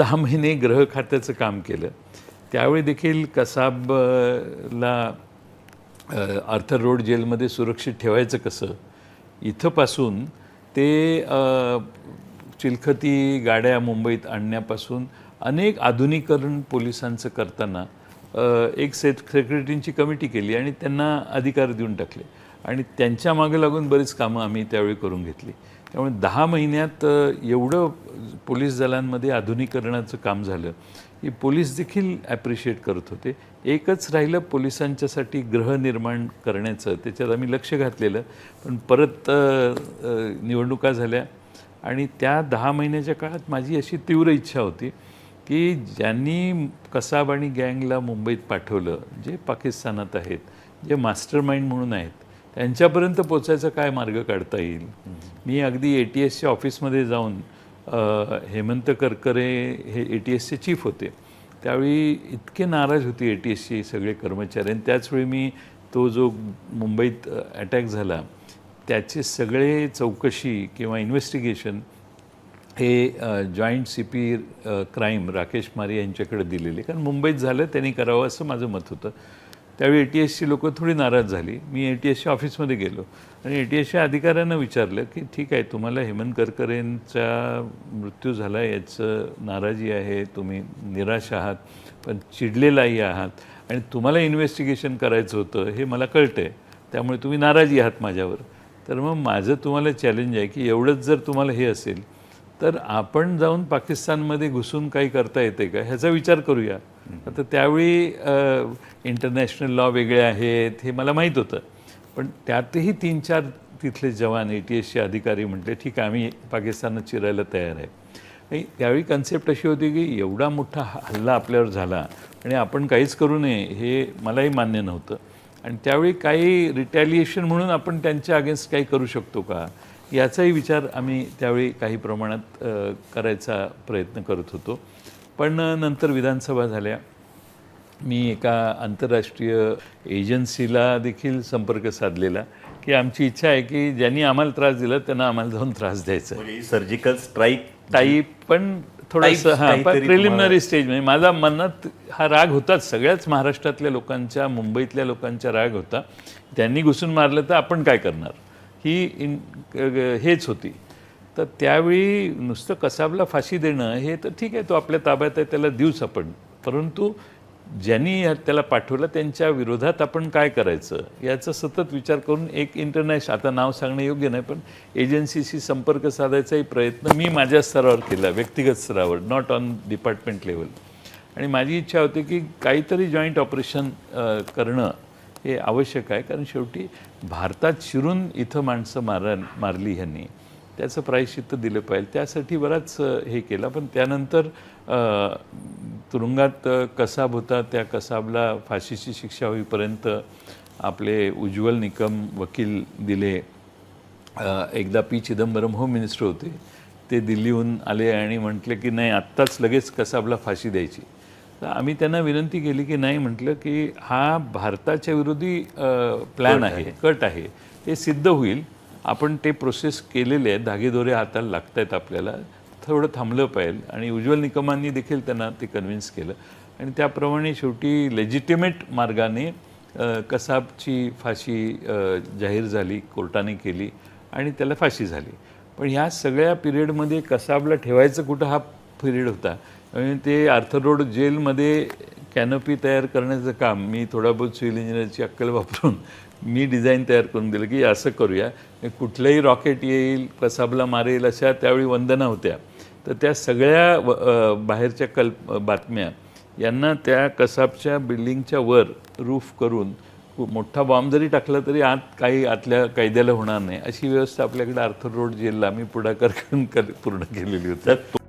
दहा महिने ग्रह खात्याचं काम केलं. त्यावेळी देखील कसाबला आर्थर रोड जेलमध्ये सुरक्षित ठेवायचं कसं? इथंपासून ते चिलखती गाड्या मुंबईत आणण्यापासून अनेक आधुनिकरण पोलिसांचं करताना एक से सेक्रेटरींची कमिटी केली आणि त्यांना अधिकार देऊन टाकले. आणि त्यांच्या मागे लागून बरीच कामं आम्ही त्यावेळी करून घेतली. त्यामुळे दहा महिन्यात एवढं पोलीस दलांमध्ये आधुनिकरणाचं काम झालं की पोलीस देखील ॲप्रिशिएट करत होते. एकच राहिलं पोलिसांच्यासाठी ग्रह निर्माण करण्याचं त्याच्यात आम्ही लक्ष घातलेलं. पण परत निवडणुका झाल्या आणि त्या दहा महिन्याच्या काळात माझी अशी तीव्र इच्छा होती की ज्यांनी कसाब आणि गँगला मुंबईत पाठवलं जे पाकिस्तानात आहेत जे मास्टर माइंड म्हणून आहेत त्यांच्यापर्यंत पोचायचा काय मार्ग काढता येईल? मी अगदी ए टी एसच्या ऑफिसमध्ये जाऊन हेमंत करकरे हे ए टी एसचे चीफ होते. त्यावेळी इतके नाराज होते ए टी एसचे सगळे कर्मचारी. आणि त्याचवेळी मी तो जो मुंबईत अटॅक झाला त्याचे सगळे चौकशी किंवा इन्व्हेस्टिगेशन हे joint C P crime Rakesh Mare यांच्याकडे दिलेले. कारण मुंबईत झालं त्यांनी करावं असं माझं मत होतं. त्यावेळी ए टी एसची लोकं थोडी नाराज झाली. मी ए टी एसच्या ऑफिसमध्ये गेलो. आणि ए टी एसच्या अधिकाऱ्यांना विचारलं की ठीक आहे तुम्हाला हेमंत करकरेंचा मृत्यू झाला याचं नाराजी आहे तुम्ही निराश आहात पण चिडलेलाही आहात आणि तुम्हाला इन्व्हेस्टिगेशन करायचं होतं हे मला कळतं आहे त्यामुळे तुम्ही नाराजी आहात माझ्यावर. तर मग माझं तुम्हाला चॅलेंज आहे की एवढंच जर तुम्हाला हे असेल तर आपण जाऊन पाकिस्तानमध्ये घुसून काही करता येते का? ह्याचा विचार करूया. आता त्यावेळी इंटरनॅशनल लॉ वेगळे आहेत हे मला माहीत होतं. पण त्यातही तीन चार तिथले जवान ए टी एसचे अधिकारी म्हटले ठीक आहे आम्ही पाकिस्तानात चिरायला तयार आहे. आणि त्यावेळी कन्सेप्ट अशी होती की एवढा मोठा हल्ला आपल्यावर झाला आणि आपण काहीच करू नये हे मलाही मान्य नव्हतं. आणि त्यावेळी काही रिटॅलिएशन म्हणून आपण त्यांच्या अगेन्स्ट काही करू शकतो का? याचाही विचार आम्ही त्यावेळी काही प्रमाणात करायचा प्रयत्न करत होतो. पण नंतर विधानसभा झाल्या. मी एका आंतरराष्ट्रीय एजन्सीला देखील संपर्क साधलेला की आमची इच्छा आहे की ज्यांनी आम्हाला त्रास दिला त्यांना आम्हाला जाऊन त्रास द्यायचा सर्जिकल स्ट्राईक टाईप पण थोडंसं हां प्रिलिमिनरी स्टेज म्हणजे माझा मनात हा राग होताच. सगळ्याच महाराष्ट्रातल्या लोकांच्या मुंबईतल्या लोकांचा राग होता. त्यांनी घुसून मारलं तर आपण काय करणार? ही इन हेच होती. तर त्यावेळी नुसतं कसाबला फाशी देणं हे तर ठीक आहे तो आपल्या ताब्यात आहे त्याला देऊच आपण. परंतु ज्यांनी त्याला पाठवलं त्यांच्या विरोधात आपण काय करायचं? याचा सतत विचार करून एक इंटरनॅशनल आता नाव सांगणं योग्य नाही पण एजन्सीशी संपर्क साधायचाही प्रयत्न मी माझ्या स्तरावर केला व्यक्तिगत स्तरावर नॉट ऑन डिपार्टमेंट लेवल आणि माझी इच्छा होती की काहीतरी जॉईंट ऑपरेशन करणं. हे आवश्यक आहे. कारण शेवटी भारतात शिरून इथं माणसं मारण मारली ह्यांनी. त्याचं प्रायश्चित्त दिलं पाहिजे. त्यासाठी बराच हे केला. पण त्यानंतर तुरुंगात कसाब होता. त्या कसाबला फाशीची शिक्षा होईपर्यंत आपले उज्ज्वल निकम वकील दिले. एकदा पी. चिदंबरम होम मिनिस्टर होते. ते दिल्लीहून आले आणि म्हटले की नाही आत्ताच लगेच कसाबला फाशी द्यायची. तर आम्ही त्यांना विनंती केली की नाही म्हटलं की हा भारताच्या विरोधी प्लॅन आहे कट आहे. हे सिद्ध होईल. आपण ते प्रोसेस केलेले आहेत. धागेदोरे हाताला लागत आहेत आपल्याला. थोडं थांबलं पाहिजे. आणि उज्ज्वल निकमांनी देखील त्यांना ते कन्व्हिन्स केलं. आणि त्याप्रमाणे शेवटी लेजिटिमेट मार्गाने कसाबची फाशी जाहीर झाली कोर्टाने केली आणि त्याला फाशी झाली. पण ह्या सगळ्या पिरियडमध्ये कसाबला ठेवायचं कुठं हा पिरियड होता? ते आर्थर रोड जेलमध्ये कॅनोपी तयार करण्याचं काम मी थोडा बहुत सिव्हिल इंजिनिअरची अक्कल वापरून मी डिझाईन तयार करून दिलं की असं करूया. कुठलंही रॉकेट येईल कसाबला मारेल अशा त्यावेळी वंदना होत्या. तर त्या सगळ्या व- बाहेरच्या कल्प बातम्या यांना त्या कसाबच्या बिल्डिंगच्या वर रूफ करून मोठा बॉम्ब जरी टाकला तरी आत काही आतल्या कैद्याला होणार नाही. अशी व्यवस्था आपल्याकडे आर्थर रोड जेलला आम्ही पुढाकार करून कर- पूर्ण केलेली होती.